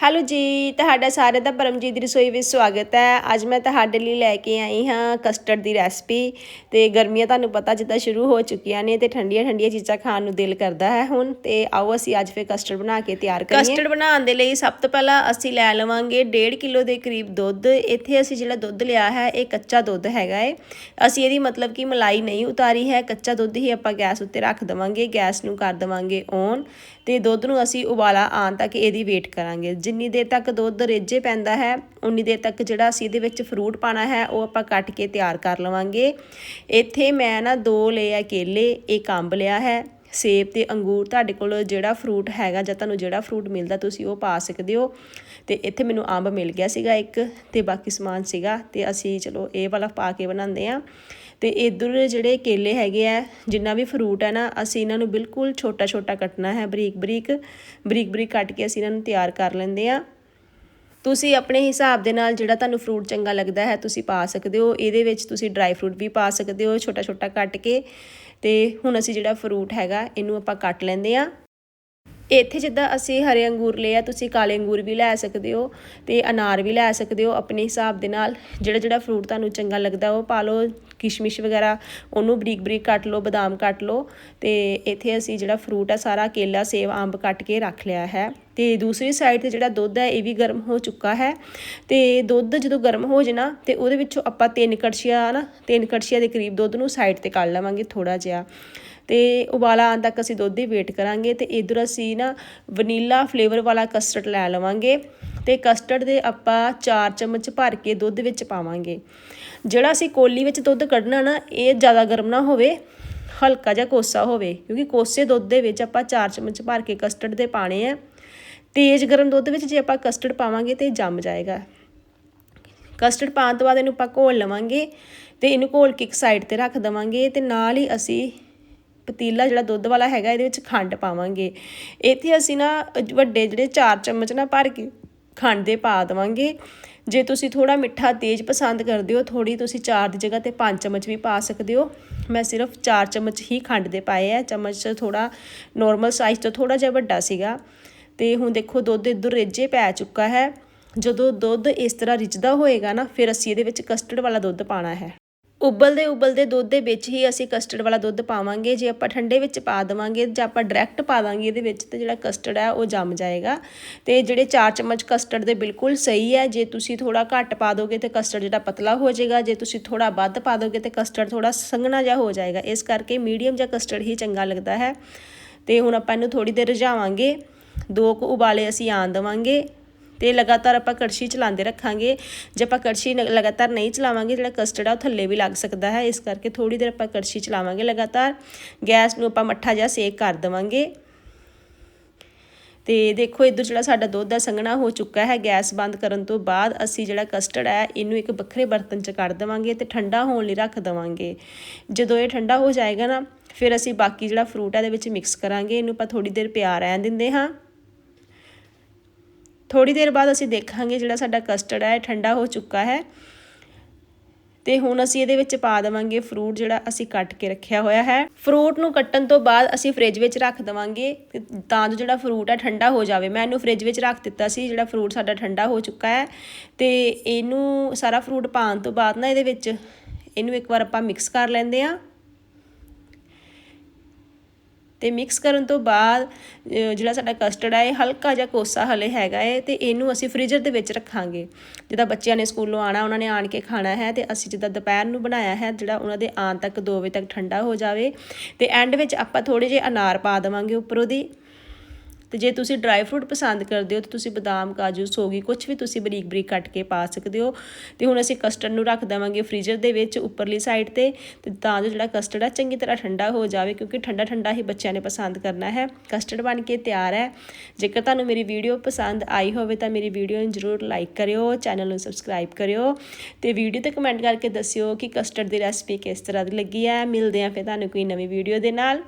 Hello ਜੀ, ਤੁਹਾਡਾ ਸਾਰਿਆਂ ਦਾ ਪਰਮਜੀਤ ਦੀ ਰਸੋਈ ਵਿੱਚ ਸਵਾਗਤ ਹੈ। ਅੱਜ ਮੈਂ ਤੁਹਾਡੇ ਲਈ ਲੈ ਕੇ ਆਈ ਹਾਂ ਕਸਟਰਡ ਦੀ ਰੈਸਪੀ ਤੇ ਗਰਮੀਆਂ ਤੁਹਾਨੂੰ ਪਤਾ ਜਿੱਦਾਂ ਸ਼ੁਰੂ ਹੋ ਚੁੱਕੀਆਂ ਨੇ ਤੇ ਠੰਡੀਆਂ ਠੰਡੀਆਂ ਚੀਜ਼ਾਂ ਖਾਣ ਨੂੰ ਦਿਲ ਕਰਦਾ ਹੈ ਹੁਣ ਤੇ ਆਓ ਅਸੀਂ ਅੱਜ ਫਿਰ ਕਸਟਰਡ ਬਣਾ ਕੇ ਤਿਆਰ ਕਰੀਏ। ਕਸਟਰਡ ਬਣਾਉਣ ਦੇ ਲਈ ਸਭ ਤੋਂ ਪਹਿਲਾਂ ਅਸੀਂ ਲੈ ਲਵਾਂਗੇ 1.5 ਕਿਲੋ ਦੇ ਕਰੀਬ ਦੁੱਧ। ਇੱਥੇ ਅਸੀਂ ਜਿਹੜਾ ਦੁੱਧ ਲਿਆ ਹੈ, ਇਹ ਕੱਚਾ ਦੁੱਧ ਹੈਗਾ ਏ। ਅਸੀਂ ਇਹਦੀ ਮਤਲਬ ਕਿ ਮਲਾਈ ਨਹੀਂ ਉਤਾਰੀ ਹੈ, ਕੱਚਾ ਦੁੱਧ ਹੀ ਆਪਾਂ ਗੈਸ ਉੱਤੇ ਰੱਖ ਦਵਾਂਗੇ, ਗੈਸ ਨੂੰ ਕਰ ਦਵਾਂਗੇ ਔਨ ਤੇ ਦੁੱਧ ਨੂੰ ਅਸੀਂ ਉਬਾਲਾ ਆਉਣ ਤੱਕ ਇਹਦੀ ਵੇਟ ਕਰਾਂਗੇ। ਜਿੰਨੀ ਦੇਰ ਤੱਕ ਦੁੱਧ ਰੇਜੇ ਪੈਂਦਾ ਹੈ, ਉਨੀ ਦੇਰ ਤੱਕ ਜਿਹੜਾ ਅਸੀਂ ਇਹਦੇ ਵਿੱਚ ਫਰੂਟ ਪਾਣਾ ਹੈ, ਉਹ ਆਪਾਂ ਕੱਟ ਕੇ ਤਿਆਰ ਕਰ ਲਵਾਂਗੇ। ਇੱਥੇ ਮੈਂ ਨਾ ਦੋ ਲਏ ਆ ਕੇਲੇ, ਇੱਕ ਅੰਬ ਲਿਆ ਹੈ। ਸੇਬ ਤੇ ਅੰਗੂਰ ਤੁਹਾਡੇ ਕੋਲ ਜਿਹੜਾ ਫਰੂਟ ਹੈਗਾ ਜਾਂ ਤੁਹਾਨੂੰ ਜਿਹੜਾ ਫਰੂਟ ਮਿਲਦਾ ਤੁਸੀਂ ਉਹ ਪਾ ਸਕਦੇ ਹੋ। ਤੇ ਇੱਥੇ ਮੈਨੂੰ ਅੰਬ ਮਿਲ ਗਿਆ ਸੀਗਾ ਇੱਕ ਤੇ ਬਾਕੀ ਸਮਾਨ ਸੀਗਾ ਤੇ ਅਸੀਂ ਚਲੋ ਇਹ ਵਾਲਾ ਪਾ ਕੇ ਬਣਾਉਂਦੇ ਆ ਤੇ ਇਧਰ ਜਿਹੜੇ ਕੇਲੇ ਹੈਗੇ ਆ, ਜਿੰਨਾ ਵੀ ਫਰੂਟ ਹੈ ਨਾ, ਅਸੀਂ ਇਹਨਾਂ ਨੂੰ ਬਿਲਕੁਲ ਛੋਟਾ ਛੋਟਾ ਕੱਟਣਾ ਹੈ ਬਰੀਕ ਬਰੀਕ ਬਰੀਕ ਬਰੀਕ ਕੱਟ ਕੇ ਅਸੀਂ ਇਹਨਾਂ ਨੂੰ ਤਿਆਰ ਕਰ ਲੈਂਦੇ ਆ ਤੁਸੀਂ ਆਪਣੇ ਹਿਸਾਬ ਦੇ ਨਾਲ ਜਿਹੜਾ ਤੁਹਾਨੂੰ ਫਰੂਟ ਚੰਗਾ ਲੱਗਦਾ ਹੈ, ਤੁਸੀਂ ਪਾ ਸਕਦੇ ਹੋ। ਇਹਦੇ ਵਿੱਚ ਤੁਸੀਂ ਡਰਾਈ ਫਰੂਟ ਵੀ ਪਾ ਸਕਦੇ ਹੋ ਛੋਟਾ ਛੋਟਾ ਕੱਟ ਕੇ। ਤੇ ਹੁਣ ਅਸੀਂ ਜਿਹੜਾ ਫਰੂਟ ਹੈਗਾ, ਇਹਨੂੰ ਆਪਾਂ ਕੱਟ ਲੈਂਦੇ ਆ ਇੱਥੇ ਜਿੱਦਾਂ ਅਸੀਂ ਹਰੇ ਅੰਗੂਰ ਲਏ ਆ, ਤੁਸੀਂ ਕਾਲੇ ਅੰਗੂਰ ਵੀ ਲੈ ਸਕਦੇ ਹੋ ਤੇ ਅਨਾਰ ਵੀ ਲੈ ਸਕਦੇ ਹੋ ਆਪਣੇ ਹਿਸਾਬ ਦੇ ਨਾਲ। ਜਿਹੜਾ ਜਿਹੜਾ ਫਰੂਟ ਤੁਹਾਨੂੰ ਚੰਗਾ ਲੱਗਦਾ, ਉਹ ਪਾ ਲਓ, ਕਿਸ਼ਮਿਸ਼ ਵਗੈਰਾ, ਉਹਨੂੰ ਬਰੀਕ ਬਰੀਕ ਕੱਟ ਲਓ, ਬਦਾਮ ਕੱਟ ਲਓ। ਤੇ ਇੱਥੇ ਅਸੀਂ ਜਿਹੜਾ ਫਰੂਟ ਆ, ਸਾਰਾ ਕੇਲਾ, ਸੇਬ, ਅੰਬ ਕੱਟ ਕੇ ਰੱਖ ਲਿਆ ਹੈ। ਤੇ ਦੂਸਰੀ ਸਾਈਡ ਤੇ ਜਿਹੜਾ ਦੁੱਧ ਹੈ, ਇਹ ਵੀ ਗਰਮ ਹੋ ਚੁੱਕਾ ਹੈ। ਤੇ ਦੁੱਧ ਜਦੋਂ ਗਰਮ ਹੋ ਜਾਣਾ ਨਾ, ਤੇ ਉਹਦੇ ਵਿੱਚੋਂ ਆਪਾਂ ਤਿੰਨ ਕੜਛੀਆਂ ਨਾ, ਤਿੰਨ ਕੜਛੀਆਂ ਦੇ ਕਰੀਬ ਦੁੱਧ ਨੂੰ ਸਾਈਡ ਤੇ ਕੱਢ ਲਵਾਂਗੇ ਥੋੜਾ ਜਿਹਾ। ਤੇ ਉਬਾਲਾ ਆਉਣ ਤੱਕ ਅਸੀਂ ਦੁੱਧ ਦੀ ਵੇਟ ਕਰਾਂਗੇ ਤੇ ਇਧਰ ਅਸੀਂ ਨਾ ਵਨੀਲਾ ਫਲੇਵਰ ਵਾਲਾ ਕਸਟਰਡ ਲੈ ਲਵਾਂਗੇ ਤੇ ਕਸਟਰਡ ਦੇ ਆਪਾਂ 4 ਚਮਚ ਭਰ ਕੇ ਦੁੱਧ ਵਿੱਚ ਪਾਵਾਂਗੇ। ਜਿਹੜਾ ਅਸੀਂ ਕੋਲੀ ਵਿੱਚ ਦੁੱਧ ਕੱਢਣਾ ਨਾ, ਇਹ ਜ਼ਿਆਦਾ ਗਰਮ ਨਾ ਹੋਵੇ, ਹਲਕਾ ਜਿਹਾ ਕੋਸਾ ਹੋਵੇ, ਕਿਉਂਕਿ ਕੋਸੇ ਦੁੱਧ ਦੇ ਵਿੱਚ ਆਪਾਂ 4 ਚਮਚ ਭਰ ਕੇ ਕਸਟਰਡ ਦੇ ਪਾਣੇ ਆ। ਤੇਜ਼ ਗਰਮ ਦੁੱਧ ਵਿੱਚ ਜੇ ਆਪਾਂ ਕਸਟਰਡ ਪਾਵਾਂਗੇ ਤੇ ਜੰਮ ਜਾਏਗਾ। ਕਸਟਰਡ ਪਾਉਣ ਤੋਂ ਬਾਅਦ ਇਹਨੂੰ ਆਪਾਂ ਘੋਲ ਲਵਾਂਗੇ ਤੇ ਇਹਨੂੰ ਘੋਲ ਕੇ ਇੱਕ ਸਾਈਡ ਤੇ ਰੱਖ ਦਵਾਂਗੇ ਤੇ ਨਾਲ ਹੀ ਅਸੀਂ ਪਤੀਲਾ ਜਿਹੜਾ ਦੁੱਧ ਵਾਲਾ ਹੈਗਾ ਇਹਦੇ ਵਿੱਚ ਖੰਡ ਪਾਵਾਂਗੇ। ਇੱਥੇ ਅਸੀਂ ਨਾ ਵੱਡੇ ਜਿਹੜੇ 4 ਚਮਚ ਨਾ ਭਰ ਕੇ ਖੰਡ ਦੇ ਪਾ ਦਵਾਂਗੇ। ਜੇ ਤੁਸੀਂ ਥੋੜਾ ਮਿੱਠਾ ਤੇਜ਼ ਪਸੰਦ ਕਰਦੇ ਹੋ ਥੋੜੀ ਤੁਸੀਂ 4 ਦੀ ਜਗ੍ਹਾ ਤੇ 5 ਚਮਚ ਵੀ ਪਾ ਸਕਦੇ ਹੋ। ਮੈਂ ਸਿਰਫ 4 ਚਮਚ ਹੀ ਖੰਡ ਦੇ ਪਾਏ ਆ। ਚਮਚ ਥੋੜਾ ਨਾਰਮਲ ਸਾਈਜ਼ ਤੋਂ ਥੋੜਾ ਜਿਹਾ ਵੱਡਾ ਸੀਗਾ। ਤੇ ਹੁਣ ਦੇਖੋ ਦੁੱਧ ਇਧਰ ਰੇਜੇ ਪੈ ਚੁੱਕਾ ਹੈ। ਜਦੋਂ ਦੁੱਧ ਇਸ ਤਰ੍ਹਾਂ ਰਿੱਝਦਾ ਹੋਏਗਾ ਨਾ, ਫਿਰ ਅਸੀਂ ਇਹਦੇ ਵਿੱਚ ਕਸਟਰਡ ਵਾਲਾ ਦੁੱਧ ਪਾਣਾ ਹੈ। ਉਬਲਦੇ ਉਬਲਦੇ ਦੁੱਧ ਦੇ ਵਿੱਚ ਹੀ ਅਸੀਂ ਕਸਟਰਡ ਵਾਲਾ ਦੁੱਧ ਪਾਵਾਂਗੇ। ਜੇ ਆਪਾਂ ਠੰਡੇ ਵਿੱਚ ਪਾ ਦਵਾਂਗੇ, ਜਾਂ ਆਪਾਂ ਡਾਇਰੈਕਟ ਪਾ ਦਾਂਗੇ ਇਹਦੇ ਵਿੱਚ, ਤੇ ਜਿਹੜਾ ਕਸਟਰਡ ਹੈ ਉਹ ਜੰਮ ਜਾਏਗਾ। ਤੇ ਜਿਹੜੇ 4 ਚਮਚ ਕਸਟਰਡ ਦੇ ਬਿਲਕੁਲ ਸਹੀ ਹੈ। ਜੇ ਤੁਸੀਂ ਥੋੜਾ ਘੱਟ ਪਾ ਦੋਗੇ ਤੇ ਕਸਟਰਡ ਜਿਹੜਾ ਪਤਲਾ ਹੋ ਜਾਏਗਾ। ਜੇ ਤੁਸੀਂ ਥੋੜਾ ਵੱਧ ਪਾ ਦੋਗੇ ਤੇ ਕਸਟਰਡ ਥੋੜਾ ਸੰਘਣਾ ਜਿਹਾ ਹੋ ਜਾਏਗਾ। ਇਸ ਕਰਕੇ ਮੀਡੀਅਮ ਜਿਹਾ ਕਸਟਰਡ ਹੀ ਚੰਗਾ ਲੱਗਦਾ ਹੈ। ਤੇ ਹੁਣ ਆਪਾਂ ਇਹਨੂੰ ਥੋੜੀ ਦੇਰ ਰਝਾਵਾਂਗੇ। ਦੋ ਕੁ ਉਬਾਲੇ ਅਸੀਂ ਆਣ ਦਵਾਂਗੇ ਤੇ ਲਗਾਤਾਰ ਆਪਾਂ ਕੜਛੀ ਚਲਾਉਂਦੇ ਰੱਖਾਂਗੇ। ਜੇ ਆਪਾਂ ਕੜਛੀ ਲਗਾਤਾਰ ਨਹੀਂ ਚਲਾਵਾਂਗੇ ਜਿਹੜਾ ਕਸਟਰਡ ਆ ਉਹ ਥੱਲੇ ਵੀ ਲੱਗ ਸਕਦਾ ਹੈ, ਇਸ ਕਰਕੇ ਥੋੜੀ ਦੇਰ ਆਪਾਂ ਕੜਛੀ ਚਲਾਵਾਂਗੇ ਲਗਾਤਾਰ। ਗੈਸ ਨੂੰ ਆਪਾਂ ਮੱਠਾ ਜਿਹਾ ਸੇਕ ਕਰ ਦਵਾਂਗੇ। ਤੇ ਦੇਖੋ ਇਧਰ ਜਿਹੜਾ ਸਾਡਾ ਦੁੱਧ ਦਾ ਸੰਘਣਾ ਹੋ ਚੁੱਕਾ ਹੈ। ਗੈਸ ਬੰਦ ਕਰਨ ਤੋਂ ਬਾਅਦ ਅਸੀਂ ਜਿਹੜਾ ਕਸਟਰਡ ਹੈ ਇਹਨੂੰ ਇੱਕ ਵੱਖਰੇ ਬਰਤਨ 'ਚ ਕੱਢ ਦਵਾਂਗੇ ਤੇ ਠੰਡਾ ਹੋਣ ਲਈ ਰੱਖ ਦਵਾਂਗੇ। ਜਦੋਂ ਇਹ ਠੰਡਾ ਹੋ ਜਾਏਗਾ ਨਾ, ਫਿਰ ਅਸੀਂ ਬਾਕੀ ਜਿਹੜਾ ਫਰੂਟ ਹੈ ਦੇ ਵਿੱਚ ਮਿਕਸ ਕਰਾਂਗੇ। ਇਹਨੂੰ ਆਪਾਂ ਥੋੜੀ ਦੇਰ ਪਿਆ ਰਹਿਣ ਦਿੰਦੇ ਹਾਂ। ਥੋੜੀ ਦੇਰ ਬਾਅਦ ਅਸੀਂ ਦੇਖਾਂਗੇ ਜਿਹੜਾ ਸਾਡਾ ਕਸਟਰਡ ਹੈ ਠੰਡਾ ਹੋ ਚੁੱਕਾ ਹੈ। ਤੇ ਹੁਣ ਅਸੀਂ ਇਹਦੇ ਵਿੱਚ ਪਾ ਦੇਵਾਂਗੇ ਫਰੂਟ ਜਿਹੜਾ ਅਸੀਂ ਕੱਟ ਕੇ ਰੱਖਿਆ ਹੋਇਆ ਹੈ। ਫਰੂਟ ਨੂੰ ਕੱਟਣ ਤੋਂ ਬਾਅਦ ਅਸੀਂ ਫ੍ਰਿਜ ਵਿੱਚ ਰੱਖ ਦੇਵਾਂਗੇ ਤਾਂ ਜੋ ਜਿਹੜਾ ਫਰੂਟ ਹੈ, ਠੰਡਾ ਹੋ ਜਾਵੇ। ਮੈਂ ਇਹਨੂੰ ਫ੍ਰਿਜ ਵਿੱਚ ਰੱਖ ਦਿੱਤਾ ਸੀ, ਜਿਹੜਾ ਫਰੂਟ ਸਾਡਾ ਠੰਡਾ ਹੋ ਚੁੱਕਾ ਹੈ। ਤੇ ਇਹਨੂੰ ਸਾਰਾ ਫਰੂਟ ਪਾਉਣ ਤੋਂ ਬਾਅਦ ਨਾ ਇਹਦੇ ਵਿੱਚ ਇਹਨੂੰ ਇੱਕ ਵਾਰ ਆਪਾਂ ਮਿਕਸ ਕਰ ਲੈਂਦੇ ਆ ਤੇ ਮਿਕਸ ਕਰਨ ਤੋਂ ਬਾਅਦ ਜਿਹੜਾ ਸਾਡਾ ਕਸਟਰਡ ਹੈ ਇਹ ਹਲਕਾ ਜਿਹਾ ਕੋਸਾ ਹਲੇ ਹੈਗਾ ਹੈ ਤੇ ਇਹਨੂੰ ਅਸੀਂ ਫ੍ਰੀਜ਼ਰ ਦੇ ਵਿੱਚ ਰੱਖਾਂਗੇ। ਜਿੱਦਾਂ ਬੱਚਿਆਂ ਨੇ ਸਕੂਲੋਂ ਆਣਾ ਉਹਨਾਂ ਨੇ ਆਣ ਕੇ ਖਾਣਾ ਹੈ ਤੇ ਅਸੀਂ ਜਿੱਦਾਂ ਦੁਪਹਿਰ ਨੂੰ ਬਣਾਇਆ ਹੈ, ਜਿਹੜਾ ਉਹਨਾਂ ਦੇ ਆਉਣ ਤੱਕ 2 ਵਜੇ ਤੱਕ ਠੰਡਾ ਹੋ ਜਾਵੇ ਤੇ ਐਂਡ ਵਿੱਚ ਆਪਾਂ ਥੋੜੇ ਜਿਹੇ ਅਨਾਰ ਪਾ ਦੇਵਾਂਗੇ ਉੱਪਰੋਂ ਦੀ। ਤੇ ਜੇ ਤੁਸੀਂ ਡਰਾਈ ਫਰੂਟ ਪਸੰਦ ਕਰਦੇ ਹੋ ਤਾਂ ਤੁਸੀਂ ਬਦਾਮ, ਕਾਜੂ, ਸੋਗੀ ਕੁਝ ਵੀ ਤੁਸੀਂ ਬਰੀਕ ਬਰੀਕ ਕੱਟ ਕੇ ਪਾ ਸਕਦੇ ਹੋ। ਤੇ ਹੁਣ ਅਸੀਂ ਕਸਟਰਡ ਨੂੰ ਰੱਖ ਦੇਵਾਂਗੇ ਫ੍ਰੀਜ਼ਰ ਦੇ ਵਿੱਚ ਉੱਪਰਲੀ ਸਾਈਡ ਤੇ ਤੇ ਤਾਂ ਜੋ ਜਿਹੜਾ ਕਸਟਰਡ ਆ ਚੰਗੀ ਤਰ੍ਹਾਂ ਠੰਡਾ ਹੋ ਜਾਵੇ ਕਿਉਂਕਿ ਠੰਡਾ ਠੰਡਾ ਹੀ ਬੱਚਿਆਂ ਨੇ ਪਸੰਦ ਕਰਨਾ ਹੈ। ਕਸਟਰਡ ਬਣ ਕੇ ਤਿਆਰ ਹੈ। ਜੇਕਰ ਤੁਹਾਨੂੰ ਮੇਰੀ ਵੀਡੀਓ ਪਸੰਦ ਆਈ ਹੋਵੇ ਤਾਂ ਮੇਰੀ ਵੀਡੀਓ ਨੂੰ ਜ਼ਰੂਰ ਲਾਈਕ ਕਰਿਓ ਚੈਨਲ ਨੂੰ ਸਬਸਕ੍ਰਾਈਬ ਕਰਿਓ ਤੇ ਵੀਡੀਓ ਤੇ ਕਮੈਂਟ ਕਰਕੇ ਦੱਸਿਓ ਕਿ ਕਸਟਰਡ ਦੀ ਰੈਸਪੀ ਕਿਸ ਤਰ੍ਹਾਂ ਦੀ ਲੱਗੀ ਹੈ। ਮਿਲਦੇ ਆਂ ਫਿਰ ਤੁਹਾਨੂੰ ਕੋਈ ਨਵੀਂ ਵੀਡੀਓ ਦੇ ਨਾਲ।